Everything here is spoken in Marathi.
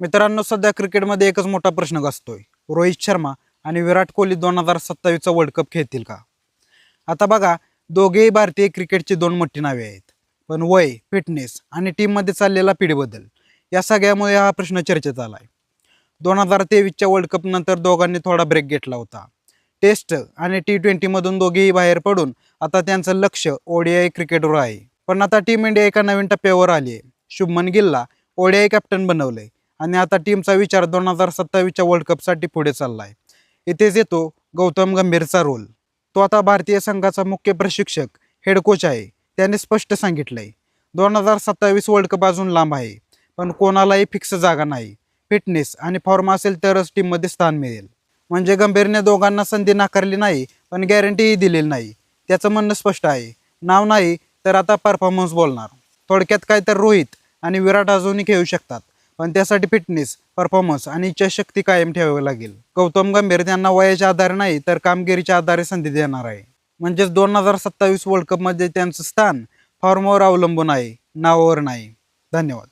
मित्रांनो सध्या क्रिकेटमध्ये एकच मोठा प्रश्न गाजतोय रोहित शर्मा आणि विराट कोहली दोन हजार सत्तावीसचा वर्ल्ड कप खेळतील का? आता बघा दोघेही भारतीय क्रिकेटची दोन मोठी नावे आहेत. पण वय फिटनेस आणि टीममध्ये चाललेला पिढीबद्दल या सगळ्यामुळे हा प्रश्न चर्चेत आला आहे दोन हजार तेवीसच्या वर्ल्ड कप नंतर दोघांनी थोडा ब्रेक घेतला होता. टेस्ट आणि टी ट्वेंटीमधून दोघेही बाहेर पडून आता त्यांचं लक्ष ओडीआय क्रिकेटवर आहे. पण आता टीम इंडिया एका नवीन टप्प्यावर आली आहे शुभमन गिलला ओडीआय कॅप्टन बनवलंय. आणि आता टीमचा विचार दोन हजार सत्तावीसच्या वर्ल्ड कपसाठी पुढे चालला आहे इथेच येतो गौतम गंभीरचा रोल तो आता भारतीय संघाचा मुख्य प्रशिक्षक हेड कोच आहे. त्याने स्पष्ट सांगितलं आहे दोन हजार सत्तावीस वर्ल्ड कप अजून लांब आहे पण कोणालाही फिक्स जागा नाही. फिटनेस आणि फॉर्म असेल तरच टीममध्ये स्थान मिळेल. म्हणजे गंभीरने दोघांना संधी नाकारली नाही पण गॅरंटीही दिलेली नाही. त्याचं म्हणणं स्पष्ट आहे. नाव नाही तर आता परफॉर्मन्स बोलणार. थोडक्यात काय तर रोहित आणि विराट अजूनही खेळू शकतात. पण त्यासाठी फिटनेस परफॉर्मन्स आणि इच्छाशक्ती कायम ठेवावी लागेल. गौतम गंभीर त्यांना वयाच्या आधारे नाही तर कामगिरीच्या आधारे संधी देणार आहे. म्हणजेच दोन हजार सत्तावीस वर्ल्ड कपमध्ये त्यांचं स्थान फॉर्मवर अवलंबून आहे नावावर नाही. धन्यवाद.